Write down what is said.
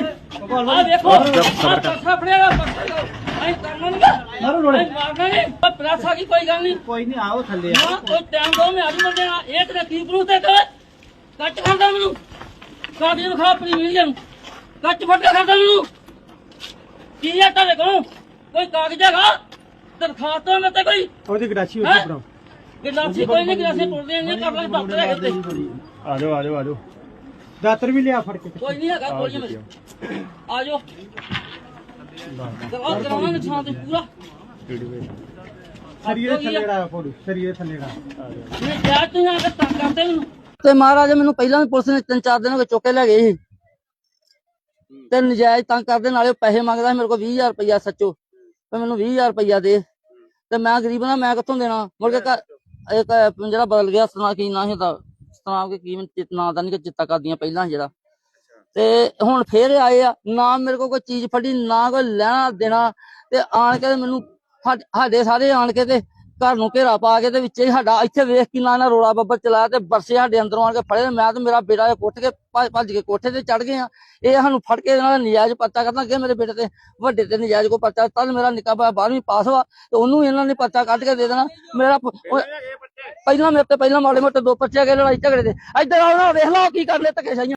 ਭਾਈ। ਆ ਦੇਖੋ। ਆ ਪੱਖਾ ਫੜਿਆ ਪੱਖਾ ਐ ਕਰਨਾ ਨਹੀਂ ਮਾਰੋ ਰੋੜੇ। ਮਾਰਨਾ ਨਹੀਂ ਪ੍ਰੈਸ ਆ ਗਈ ਕੋਈ ਗੱਲ ਨਹੀਂ। ਕੋਈ ਨਹੀਂ ਆਓ ਥੱਲੇ ਨਾ ਕੋਈ ਟਾਈਮ ਦੋ ਮੈਂ ਅੱਜ ਮਿਲ ਜਾਣਾ ਇਹ ਤੇ ਕੀ ਪ੍ਰੂਫ ਤੇ ਕਰ ਕੱਟ ਖਾਂਦਾ ਮੈਨੂੰ। ਕਾਗਜ਼ ਵਿਖਾ ਆਪਣੀ ਵੀਡੀਓ ਨੂੰ। ਕੱਟ ਫੱਟ ਕੇ ਖਾਂਦਾ ਮੈਨੂੰ। ਕੀ ਹੈ ਤੁਹਾਡੇ ਕੋਲ? ਕੋਈ ਕਾਗਜ਼ ਹੈਗਾ? ਦਰਖਾਸਤ ਨਾ ਤੇ ਕੋਈ? ਉਹਦੀ ਗਰਾਚੀ? ਉੱਤੇ ਪੜੋ ਗਿਲਾਸੀ ਕੋਈ ਨਹੀਂ ਗਿਲਾਸੀ ਟੁੱਟਦੇ ਨਹੀਂ ਕਰ ਲੈ ਦਫ਼ਤਰ ਹੈਗੇ ਤੇ ਆ ਜਾਓ ਆ ਜਾਓ ਆ ਜਾਓ। ਦਾਤਰ ਵੀ ਲਿਆ ਫੜ ਕੇ ਕੋਈ ਨਹੀਂ ਹੈਗਾ ਕੋਈ ਨਹੀਂ ਆ ਜਾਓ ਕਰਾਓ ਕਰਾਉਣਾ ਨਿਸ਼ਾਨ ਤੇ ਪੂਰਾ। ਸਰੀਏ ਥੱਲੇ ੜਾ ਫੋੜੂ ਸਰੀਏ ਥੱਲੇ ੜਾ ਨਹੀਂ ਜਾ ਤੂੰ ਆ ਕੇ ਤੰਗ ਕਰਦੇ ਮੈਨੂੰ। ਤੇ ਮਹਾਰਾਜ ਮੈਨੂੰ ਪਹਿਲਾਂ ਵੀ ਪੁਲਿਸ ਨੇ ਤਿੰਨ ਚਾਰ ਦਿਨ ਹੋ ਗਏ ਚੁੱਕ ਕੇ ਲੈ ਗਏ ਸੀ। ਤੇ ਨਜਾਇਜ਼ ਤੰਗ ਕਰਦੇ ਨਾਲੇ ਪੈਸੇ ਮੰਗਦਾ ਸੀ ਮੇਰੇ ਕੋਲ 20000 ਰੁਪਇਆ ਸੱਚੋ। ਤੇ ਮੈਨੂੰ 20000 ਰੁਪਇਆ ਦੇ। ਤੇ ਮੈਂ ਗਰੀਬ ਨਾ ਮੈਂ ਕਿੱਥੋਂ ਦੇਣਾ? ਮੁੜ ਕੇ ਘਰ ਇੱਕ ਜਿਹੜਾ ਬਦਲ ਗਿਆ ਸਨਾ ਕੀ ਨਾਂ ਸੀ ਸਨਾਮ ਕੇ ਕੀ ਮੈਨੂੰ ਨਾਂ ਦਾ ਨਹੀਂ ਕਿ ਚਿੱਤਾ ਕਰਦੀਆਂ ਪਹਿਲਾਂ ਜਿਹੜਾ। ਤੇ ਹੁਣ ਫੇਰ ਆਏ ਆ ਨਾ ਮੇਰੇ ਕੋਲ ਕੋਈ ਚੀਜ਼ ਫੜੀ ਨਾ ਕੋਈ ਲੈਣਾ ਦੇਣਾ। ਤੇ ਆਣ ਕੇ ਤੇ ਮੈਨੂੰ ਸਾਡੇ ਸਾਰੇ ਆਣ ਕੇ ਤੇ ਘਰ ਨੂੰ ਘੇਰਾ ਪਾ ਕੇ ਤੇ ਵਿੱਚੇ ਸਾਡਾ ਇੱਥੇ ਵੇਖ ਕੀ ਨਾ ਨਾ ਰੋਲਾ ਬੱਬਰ ਚਲਾਇਆ ਤੇ ਬਰਸੇ ਸਾਡੇ ਅੰਦਰੋਂ ਆਣ ਕੇ ਫੜੇ। ਤੇ ਮੈਂ ਤੇ ਮੇਰਾ ਬੇਟਾ ਕੁੱਟ ਕੇ ਭੱਜ ਕੇ ਕੋਠੇ ਤੇ ਚੜ ਗਏ ਆ। ਇਹ ਸਾਨੂੰ ਫੜ ਕੇ ਇਹਨਾਂ ਦਾ ਨਜਾਇਜ਼ ਪਰਚਾ ਕਰਨਾ ਅੱਗੇ ਮੇਰੇ ਬੇਟੇ ਤੇ ਵੱਡੇ ਤੇ ਨਜਾਇਜ਼ ਕੋ ਪਰਚਾ। ਤਦ ਮੇਰਾ ਨਿੱਕਾ 12ਵੀਂ ਪਾਸ ਵਾ ਤੇ ਉਹਨੂੰ ਇਹਨਾਂ ਨੇ ਪਰਚਾ ਕੱਢ ਕੇ ਦੇ ਦੇਣਾ। ਮੇਰਾ ਪਹਿਲਾਂ ਮੇਰੇ ਤੇ ਪਹਿਲਾਂ ਮਾੜੇ ਮੋਟੇ ਦੋ ਪਰਚੇ ਗਏ, ਲੜਾਈ ਝਗੜੇ ਦੇ। ਇੱਧਰ ਆਉਣਾ ਵੇਖ ਲਓ ਕੀ ਕਰ ਕਰਨੇ ਧੱਕੇ ਸਾਈਆਂ